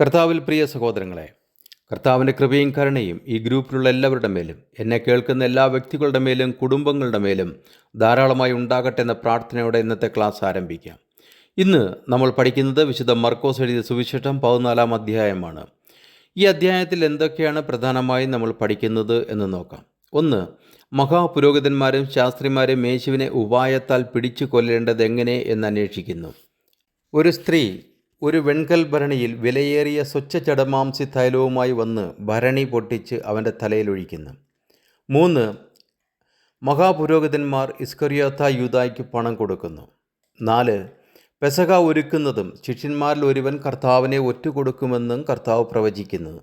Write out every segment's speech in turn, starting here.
കർത്താവിൽ പ്രിയ സഹോദരങ്ങളെ കർത്താവിന്റെ കൃപയും കരുണയും ഈ ഗ്രൂപ്പിലുള്ള എല്ലാവരുടെ മേലും എന്നെ കേൾക്കുന്ന എല്ലാ വ്യക്തികളുടെ മേലും കുടുംബങ്ങളുടെ മേലും ധാരാളമായി ഉണ്ടാകട്ടെ എന്ന പ്രാർത്ഥനയോടെ ഇന്നത്തെ ക്ലാസ് ആരംഭിക്കാം. ഇന്ന് നമ്മൾ പഠിക്കുന്നത് വിശുദ്ധ മർക്കോസ് എഴുതിയ സുവിശേഷം പതിനാലാം അധ്യായമാണ്. ഈ അധ്യായത്തിൽ എന്തൊക്കെയാണ് പ്രധാനമായും നമ്മൾ പഠിക്കുന്നത് എന്ന് നോക്കാം. ഒന്ന് മഹാപുരോഹിതന്മാരും ശാസ്ത്രിമാരും യേശുവിനെ ഉപായത്താൽ പിടിച്ചു കൊല്ലേണ്ടത് എങ്ങനെ എന്ന് അന്വേഷിക്കുന്നു. ഒരു സ്ത്രീ ഒരു വെൺകൽ ഭരണിയിൽ വിലയേറിയ സ്വച്ഛ ചടമാംസി തൈലവുമായി വന്ന് ഭരണി പൊട്ടിച്ച് അവന്റെ തലയിൽ ഒഴിക്കുന്നു മൂന്ന് മഹാപുരോഹിതന്മാർ ഇസ്കറിയോത്ത യൂതായ്ക്ക് പണം കൊടുക്കുന്നു. നാല് പെസക ഒരുക്കുന്നതും ശിഷ്യന്മാരിൽ ഒരുവൻ കർത്താവിനെ ഒറ്റുകൊടുക്കുമെന്നും കർത്താവ് പ്രവചിക്കുന്നു.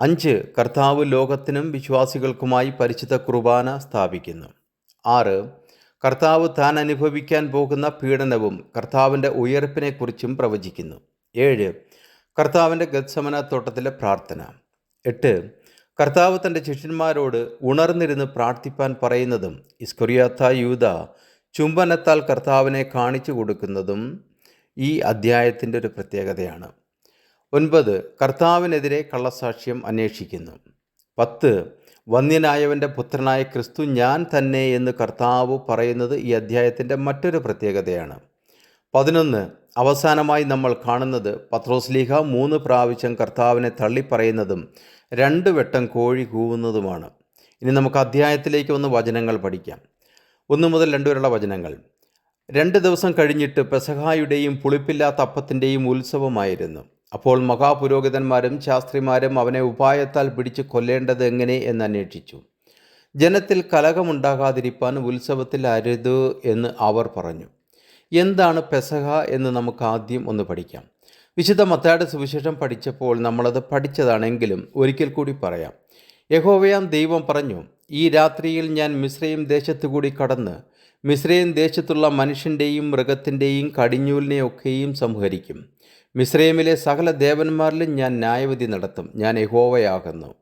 അഞ്ച് കർത്താവ് ലോകത്തിനും വിശ്വാസികൾക്കുമായി പരിശുദ്ധ കുർബാന സ്ഥാപിക്കുന്നു. ആറ് കർത്താവ് താൻ അനുഭവിക്കാൻ പോകുന്ന പീഡനവും കർത്താവിന്റെ ഉയർപ്പിനെക്കുറിച്ചും പ്രവചിക്കുന്നു. ഏഴ് കർത്താവിന്റെ ഗത്സമന തോട്ടത്തിലെ പ്രാർത്ഥന. എട്ട് കർത്താവ് തന്റെ ശിഷ്യന്മാരോട് ഉണർന്നിരുന്ന് പ്രാർത്ഥിപ്പാൻ പറയുന്നതും ഇസ്കൊറിയാത്ത യൂത ചുംബനത്താൽ കർത്താവിനെ കാണിച്ചു കൊടുക്കുന്നതും ഈ അദ്ധ്യായത്തിന്റെ ഒരു പ്രത്യേകതയാണ്. ഒൻപത് കർത്താവിനെതിരെ കള്ളസാക്ഷ്യം അന്വേഷിക്കുന്നു. പത്ത് വന്യനായവന്റെ പുത്രനായ ക്രിസ്തു ഞാൻ തന്നെ എന്ന് കർത്താവ് പറയുന്നത് ഈ അധ്യായത്തിന്റെ മറ്റൊരു പ്രത്യേകതയാണ്. പതിനൊന്ന് അവസാനമായി നമ്മൾ കാണുന്നത് പത്രോസ്ലീഹ മൂന്ന് പ്രാവശ്യം കർത്താവിനെ തള്ളിപ്പറയുന്നതും രണ്ട് വെട്ടം കോഴി കൂവുന്നതുമാണ്. ഇനി നമുക്ക് അധ്യായത്തിലേക്ക് വന്ന് വചനങ്ങൾ പഠിക്കാം. ഒന്ന് മുതൽ രണ്ട് വരെയുള്ള വചനങ്ങൾ. രണ്ട് ദിവസം കഴിഞ്ഞിട്ട് പെസഹായുടെയും പുളിപ്പില്ലാത്ത അപ്പത്തിന്റെയും ഉത്സവമായിരുന്നു. അപ്പോൾ മഹാപുരോഹിതന്മാരും ശാസ്ത്രിമാരും അവനെ ഉപായത്താൽ പിടിച്ച് കൊല്ലേണ്ടത് എങ്ങനെ എന്ന് അന്വേഷിച്ചു. ജനത്തിൽ കലകമുണ്ടാകാതിരിപ്പാൻ ഉത്സവത്തിൽ അരുത് എന്ന് അവർ പറഞ്ഞു. എന്താണ് പെസഹ എന്ന് നമുക്ക് ആദ്യം ഒന്ന് പഠിക്കാം. വിശുദ്ധ മത്തായുടെ സുവിശേഷം പഠിച്ചപ്പോൾ നമ്മളത് പഠിച്ചതാണെങ്കിലും ഒരിക്കൽ കൂടി പറയാം. യഹോവയാം ദൈവം പറഞ്ഞു ഈ രാത്രിയിൽ ഞാൻ മിശ്രയും ദേശത്തു കൂടി കടന്ന് മിശ്രയും ദേശത്തുള്ള മനുഷ്യന്റെയും മൃഗത്തിന്റെയും കടിഞ്ഞൂലിനെയൊക്കെയും സംഹരിക്കും. മിശ്രൈമിലെ സകല ദേവന്മാരിലും ഞാൻ ന്യായവിധി നടത്തും. ഞാൻ യഹോവയാകുന്നു.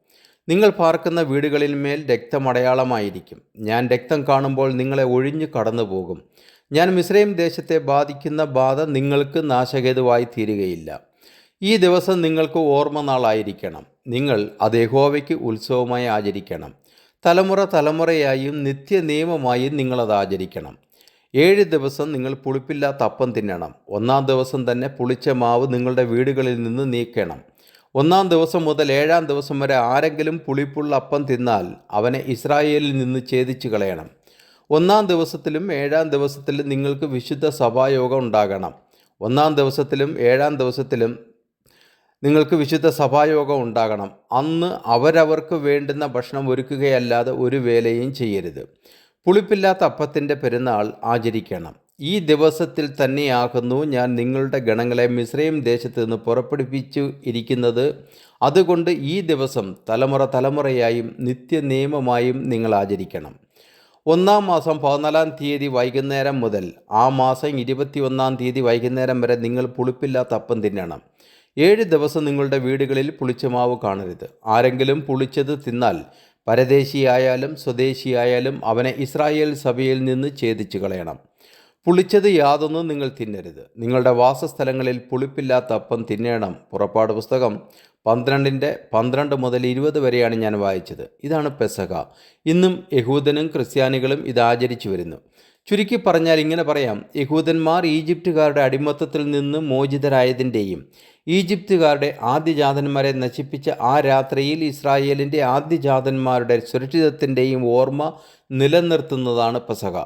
നിങ്ങൾ പാർക്കുന്ന വീടുകളിന്മേൽ രക്തമടയാളമായിരിക്കും ഞാൻ രക്തം കാണുമ്പോൾ നിങ്ങളെ ഒഴിഞ്ഞു കടന്നു പോകും ഞാൻ മിശ്രൈം ദേശത്തെ ബാധിക്കുന്ന ബാധ നിങ്ങൾക്ക് നാശഹേതുവായി തീരുകയില്ല. ഈ ദിവസം നിങ്ങൾക്ക് ഓർമ്മ നാളായിരിക്കണം. നിങ്ങൾ അത് യഹോവയ്ക്ക് ഉത്സവമായി ആചരിക്കണം. തലമുറ തലമുറയായും നിത്യനിയമമായും നിങ്ങളത് ആചരിക്കണം. ഏഴ് ദിവസം നിങ്ങൾ പുളിപ്പില്ലാത്ത അപ്പം തിന്നണം. ഒന്നാം ദിവസം തന്നെ പുളിച്ച മാവ് നിങ്ങളുടെ വീടുകളിൽ നിന്ന് നീക്കണം. ഒന്നാം ദിവസം മുതൽ ഏഴാം ദിവസം വരെ ആരെങ്കിലും പുളിപ്പുള്ള അപ്പം തിന്നാൽ അവനെ ഇസ്രായേലിൽ നിന്ന് ഛേദിച്ചു കളയണം. ഒന്നാം ദിവസത്തിലും ഏഴാം ദിവസത്തിലും നിങ്ങൾക്ക് വിശുദ്ധ സഭായോഗം ഉണ്ടാകണം. ഒന്നാം ദിവസത്തിലും ഏഴാം ദിവസത്തിലും നിങ്ങൾക്ക് വിശുദ്ധ സഭായോഗം ഉണ്ടാകണം. അന്ന് അവരവർക്ക് വേണ്ടുന്ന ഭക്ഷണം ഒരുക്കുകയല്ലാതെ ഒരു വേലയും ചെയ്യരുത്. പുളിപ്പില്ലാത്ത അപ്പത്തിന്റെ പെരുന്നാൾ ആചരിക്കണം. ഈ ദിവസത്തിൽ തന്നെയാകുന്നു ഞാൻ നിങ്ങളുടെ ഗണങ്ങളെ മിശ്രയും ദേശത്ത് നിന്ന് പുറപ്പെടുവിച്ചു ഇരിക്കുന്നത്. അതുകൊണ്ട് ഈ ദിവസം തലമുറ തലമുറയായും നിത്യനിയമമായും നിങ്ങൾ ആചരിക്കണം. ഒന്നാം മാസം പതിനാലാം തീയതി വൈകുന്നേരം മുതൽ ആ മാസം ഇരുപത്തിയൊന്നാം തീയതി വൈകുന്നേരം വരെ നിങ്ങൾ പുളിപ്പില്ലാത്ത അപ്പം തിന്നണം. ഏഴ് ദിവസം നിങ്ങളുടെ വീടുകളിൽ പുളിച്ച മാവ് കാണരുത്. ആരെങ്കിലും പുളിച്ചത് തിന്നാൽ പരദേശിയായാലും സ്വദേശിയായാലും അവനെ ഇസ്രായേൽ സഭയിൽ നിന്ന് ഛേദിച്ചു കളയണം. പുളിച്ചത് യാതൊന്നും നിങ്ങൾ തിന്നരുത്. നിങ്ങളുടെ വാസസ്ഥലങ്ങളിൽ പുളിപ്പില്ലാത്ത അപ്പം തിന്നേണം. പുറപ്പാട് പുസ്തകം പന്ത്രണ്ടിന്റെ പന്ത്രണ്ട് മുതൽ ഇരുപത് വരെയാണ് ഞാൻ വായിച്ചത്. ഇതാണ് പെസക ഇന്നും യഹൂദനും ക്രിസ്ത്യാനികളും ഇത് ആചരിച്ചു വരുന്നു. ചുരുക്കി പറഞ്ഞാൽ ഇങ്ങനെ പറയാം. യഹൂദന്മാർ ഈജിപ്തുകാരുടെ അടിമത്തത്തിൽ നിന്ന് മോചിതരായതിന്റെയും ഈജിപ്തുകാരുടെ ആദ്യജാതന്മാരെ നശിപ്പിച്ച ആ രാത്രിയിൽ ഇസ്രായേലിന്റെ ആദ്യജാതന്മാരുടെ സുരക്ഷിതത്തിന്റെയും ഓർമ്മ നിലനിർത്തുന്നതാണ് പെസക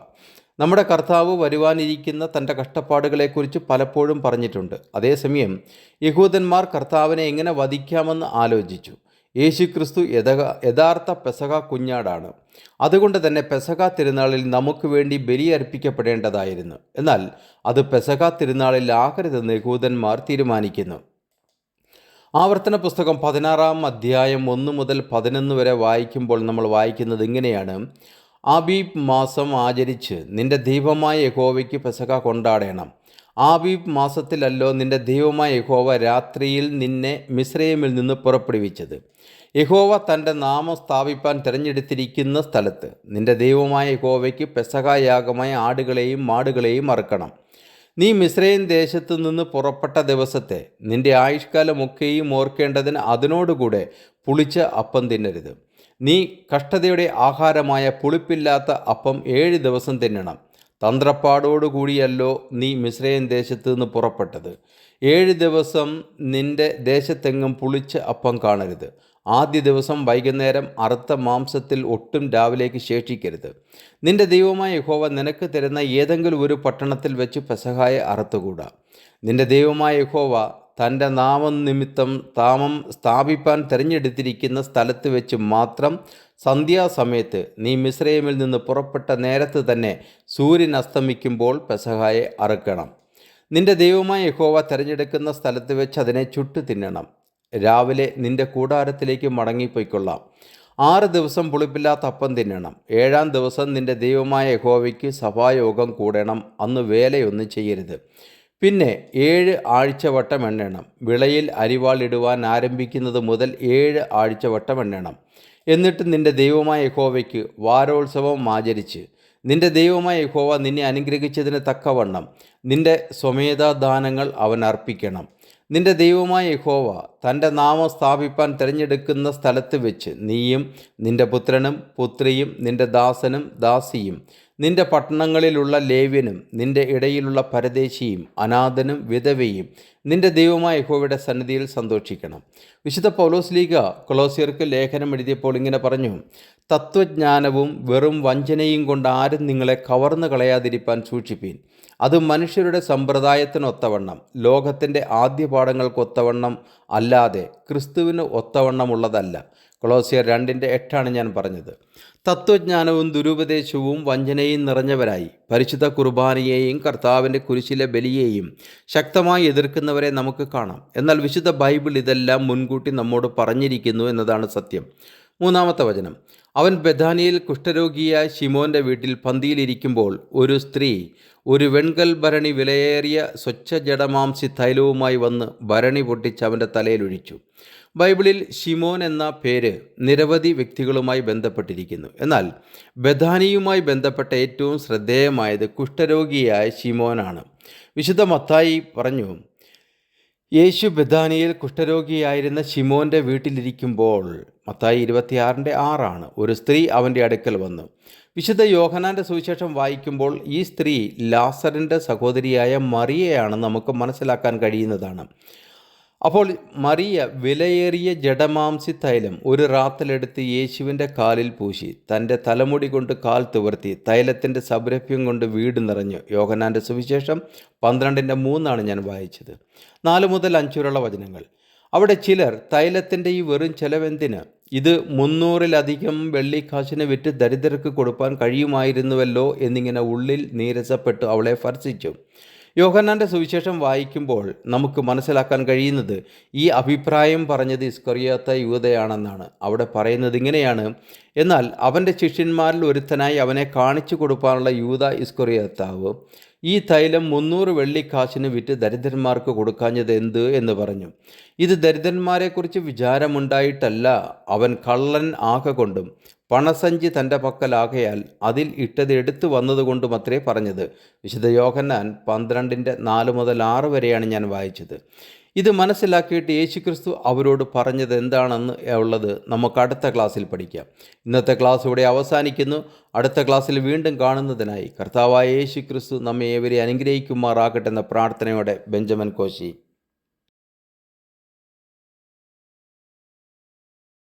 നമ്മുടെ കർത്താവ് വരുവാനിരിക്കുന്ന തന്റെ കഷ്ടപ്പാടുകളെക്കുറിച്ച് പലപ്പോഴും പറഞ്ഞിട്ടുണ്ട്. അതേസമയം യഹൂദന്മാർ കർത്താവിനെ എങ്ങനെ വധിക്കാമെന്ന് ആലോചിച്ചു. യേശുക്രിസ്തു യഥക യഥാർത്ഥ പെസക കുഞ്ഞാടാണ്. അതുകൊണ്ട് തന്നെ പെസക തിരുനാളിൽ നമുക്ക് വേണ്ടി ബലിയർപ്പിക്കപ്പെടേണ്ടതായിരുന്നു. എന്നാൽ അത് പെസക തിരുനാളിൽ ആകരുതെന്ന് യഹൂദന്മാർ തീരുമാനിക്കുന്നു. ആവർത്തന പുസ്തകം പതിനാറാം അധ്യായം ഒന്ന് മുതൽ പതിനൊന്ന് വരെ വായിക്കുമ്പോൾ നമ്മൾ വായിക്കുന്നത് ഇങ്ങനെയാണ്. ആബീബ് മാസം ആചരിച്ച് നിന്റെ ദൈവമായ യഹോവയ്ക്ക് പെസക കൊണ്ടാടണം. ആബീബ് മാസത്തിലല്ലോ നിന്റെ ദൈവമായ യഹോവ രാത്രിയിൽ നിന്നെ മിശ്രയമിൽ നിന്ന് പുറപ്പെടുവിച്ചത്. യഹോവ തന്റെ നാമം സ്ഥാപിപ്പാൻ തിരഞ്ഞെടുത്തിരിക്കുന്ന സ്ഥലത്ത് നിന്റെ ദൈവമായ യഹോവയ്ക്ക് പെസകായാഗമായ ആടുകളെയും മാടുകളെയും അറുക്കണം. നീ മിശ്രയും ദേശത്തു നിന്ന് പുറപ്പെട്ട ദിവസത്തെ നിന്റെ ആയുഷ്കാലമൊക്കെയും ഓർക്കേണ്ടതിന് അതിനോടുകൂടെ പുളിച്ച അപ്പം തിന്നരുത്. നീ കഷ്ടതയുടെ ആഹാരമായ പുളിപ്പില്ലാത്ത അപ്പം ഏഴ് ദിവസം തിന്നണം. തന്ത്രപ്പാടോടുകൂടിയല്ലോ നീ മിശ്രയൻ ദേശത്തു നിന്ന് പുറപ്പെട്ടത്. ഏഴ് ദിവസം നിന്റെ ദേശത്തെങ്ങും പുളിച്ച അപ്പം കാണരുത്. ആദ്യ ദിവസം വൈകുന്നേരം അറുത്ത മാംസത്തിൽ ഒട്ടും രാവിലേക്ക് ശേഷിക്കരുത്. നിന്റെ ദൈവമായ യഹോവ നിനക്ക് തരുന്ന ഏതെങ്കിലും ഒരു പട്ടണത്തിൽ വെച്ച് പെസഹായെ അറുത്തുകൂടാ. നിന്റെ ദൈവമായ യഹോവ തന്റെ നാമം നിമിത്തം താമം സ്ഥാപിപ്പാൻ തിരഞ്ഞെടുത്തിരിക്കുന്ന സ്ഥലത്ത് വെച്ച് മാത്രം സന്ധ്യാസമയത്ത് നീ മിശ്രയമിൽ നിന്ന് പുറപ്പെട്ട നേരത്ത് തന്നെ സൂര്യൻ അസ്തമിക്കുമ്പോൾ പെസഹായെ അറുക്കണം. നിന്റെ ദൈവമായ യഹോവ തിരഞ്ഞെടുക്കുന്ന സ്ഥലത്ത് വെച്ച് അതിനെ ചുട്ടു തിന്നണം. രാവിലെ നിന്റെ കൂടാരത്തിലേക്ക് മടങ്ങിപ്പോയിക്കൊള്ളാം. ആറ് ദിവസം പുളിപ്പില്ലാത്ത അപ്പം തിന്നണം. ഏഴാം ദിവസം നിന്റെ ദൈവമായ യഹോവയ്ക്ക് സഭായോഗം കൂടണം. അന്ന് വേലയൊന്നും ചെയ്യരുത്. പിന്നെ ഏഴ് ആഴ്ചവട്ടം എണ്ണണം. വിളയിൽ അരിവാൾ ഇടുവാൻ ആരംഭിക്കുന്നത് മുതൽ ഏഴ് ആഴ്ചവട്ടം എണ്ണണം. എന്നിട്ട് നിന്റെ ദൈവമായ യഹോവയ്ക്ക് വാരോത്സവം ആചരിച്ച്. നിന്റെ ദൈവമായ യഹോവ നിന്നെ അനുഗ്രഹിച്ചതിന് തക്കവണ്ണം നിന്റെ സ്വമേധാദാനങ്ങൾ അവൻ അർപ്പിക്കണം. നിന്റെ ദൈവമായ യഹോവ തന്റെ നാമം സ്ഥാപിപ്പാൻ തിരഞ്ഞെടുക്കുന്ന സ്ഥലത്ത് വെച്ച് നീയും നിന്റെ പുത്രനും പുത്രിയും നിന്റെ ദാസനും ദാസിയും നിന്റെ പട്ടണങ്ങളിലുള്ള ലേവ്യനും നിന്റെ ഇടയിലുള്ള പരദേശിയും അനാഥനും വിധവയും നിന്റെ ദൈവമായ യഹോവയുടെ സന്നിധിയിൽ സന്തോഷിക്കണം. വിശുദ്ധ പൗലോസ് ലീഗ കൊളോസിയർക്ക് ലേഖനം എഴുതിയപ്പോൾ ഇങ്ങനെ പറഞ്ഞു തത്വജ്ഞാനവും വെറും വഞ്ചനയും കൊണ്ട് ആരും നിങ്ങളെ കവർന്നു കളയാതിരിപ്പാൻ സൂക്ഷിപ്പീൻ. അത് മനുഷ്യരുടെ സമ്പ്രദായത്തിനൊത്തവണ്ണം ലോകത്തിന്റെ ആദ്യ പാഠങ്ങൾക്കൊത്തവണ്ണം അല്ലാതെ ക്രിസ്തുവിന് ഒത്തവണ്ണമുള്ളതല്ല. കൊളോസിയർ രണ്ടിന്റെ എട്ടാണ് ഞാൻ പറഞ്ഞത്. തത്വജ്ഞാനവും ദുരുപദേശവും വഞ്ചനയും നിറഞ്ഞവരായി പരിശുദ്ധ കുർബാനയെയും കർത്താവിന്റെ കുരിശിലെ ബലിയെയും ശക്തമായി എതിർക്കുന്നവരെ നമുക്ക് കാണാം. എന്നാൽ വിശുദ്ധ ബൈബിൾ ഇതെല്ലാം മുൻകൂട്ടി നമ്മോട് പറഞ്ഞിരിക്കുന്നു എന്നതാണ് സത്യം. മൂന്നാമത്തെ വചനം. അവൻ ബഥാനിയിൽ കുഷ്ഠരോഗിയായ ഷിമോന്റെ വീട്ടിൽ പന്തിയിലിരിക്കുമ്പോൾ ഒരു സ്ത്രീ ഒരു വെൺകൽ ഭരണി വിലയേറിയ സ്വച്ഛ ജഡമാംസി തൈലവുമായി വന്ന് ഭരണി പൊട്ടിച്ച് അവന്റെ തലയിലൊഴിച്ചു. ബൈബിളിൽ ഷിമോൻ എന്ന പേര് നിരവധി വ്യക്തികളുമായി ബന്ധപ്പെട്ടിരിക്കുന്നു. എന്നാൽ ബഥാനിയുമായി ബന്ധപ്പെട്ട ഏറ്റവും ശ്രദ്ധേയമായത് കുഷ്ഠരോഗിയായ ഷിമോനാണ് വിശുദ്ധ മത്തായി പറഞ്ഞു യേശു ബഥാനിയിൽ കുഷ്ഠരോഗിയായിരുന്ന ഷിമോന്റെ വീട്ടിലിരിക്കുമ്പോൾ മത്തായി ഇരുപത്തിയാറിന്റെ ആറാണ്. ഒരു സ്ത്രീ അവന്റെ അടുക്കൽ വന്നു. വിശുദ്ധ യോഹനാന്റെ സുവിശേഷം വായിക്കുമ്പോൾ ഈ സ്ത്രീ ലാസറിന്റെ സഹോദരിയായ മറിയയാണ് നമുക്ക് മനസ്സിലാക്കാൻ കഴിയുന്നതാണ്. അപ്പോൾ മറിയ വിലയേറിയ ജഡമാംസി തൈലം ഒരു റാത്തലെടുത്ത് യേശുവിന്റെ കാലിൽ പൂശി. തന്റെ തലമുടി കൊണ്ട് കാൽ തുവർത്തി. തൈലത്തിന്റെ സൗരഭ്യം കൊണ്ട് വീട് നിറഞ്ഞു. യോഹനാന്റെ സുവിശേഷം പന്ത്രണ്ടിന്റെ മൂന്നാണ് ഞാൻ വായിച്ചത്. നാല് മുതൽ അഞ്ചുവരുള്ള വചനങ്ങൾ. അവിടെ ചിലർ തൈലത്തിന്റെ ഈ വെറും ചെലവെന്തിന്? ഇത് മുന്നൂറിലധികം വെള്ളിക്കാശിന് വിറ്റ് ദരിദ്രർക്ക് കൊടുക്കാൻ കഴിയുമായിരുന്നുവല്ലോ എന്നിങ്ങനെ ഉള്ളിൽ നീരസപ്പെട്ട് അവളെ ഭർഷിച്ചു യോഹന്നാന്റെ സുവിശേഷം വായിക്കുമ്പോൾ നമുക്ക് മനസ്സിലാക്കാൻ കഴിയുന്നത് ഈ അഭിപ്രായം പറഞ്ഞത് ഇസ്കൊറിയാത്ത യുവതയാണെന്നാണ്. അവിടെ പറയുന്നത് ഇങ്ങനെയാണ് എന്നാൽ അവന്റെ ശിഷ്യന്മാരിൽ ഒരുത്തനായി അവനെ കാണിച്ചു കൊടുക്കാനുള്ള യൂത ഇസ്കൊറിയാത്താവ്. ഈ തൈലം മുന്നൂറ് വെള്ളിക്കാശിന് വിറ്റ് ദരിദ്രന്മാർക്ക് കൊടുക്കാഞ്ഞത് എന്ത് എന്ന് പറഞ്ഞു. ഇത് ദരിദ്രന്മാരെക്കുറിച്ച് വിചാരമുണ്ടായിട്ടല്ല. അവൻ കള്ളൻ ആകെ കൊണ്ടും പണസഞ്ചി തന്റെ പക്കലാകയാൽ അതിൽ ഇട്ടത് എടുത്തു വന്നതുകൊണ്ടും അത്രേ പറഞ്ഞത്. വിശുദ്ധ യോഹന്നാൻ പന്ത്രണ്ടിന്റെ നാല് മുതൽ ആറ് വരെയാണ് ഞാൻ വായിച്ചത്. ഇത് മനസ്സിലാക്കിയിട്ട് യേശുക്രിസ്തു അവരോട് പറഞ്ഞത് എന്താണെന്ന് ഉള്ളത് നമുക്ക് അടുത്ത ക്ലാസ്സിൽ പഠിക്കാം. ഇന്നത്തെ ക്ലാസ് ഇവിടെ അവസാനിക്കുന്നു. അടുത്ത ക്ലാസ്സിൽ വീണ്ടും കാണുന്നതിനായി കർത്താവായ യേശുക്രിസ്തു നമ്മെ ഏവരെ അനുഗ്രഹിക്കുമാറാകട്ടെ എന്ന പ്രാർത്ഥനയോടെ ബെഞ്ചമിൻ കോശി.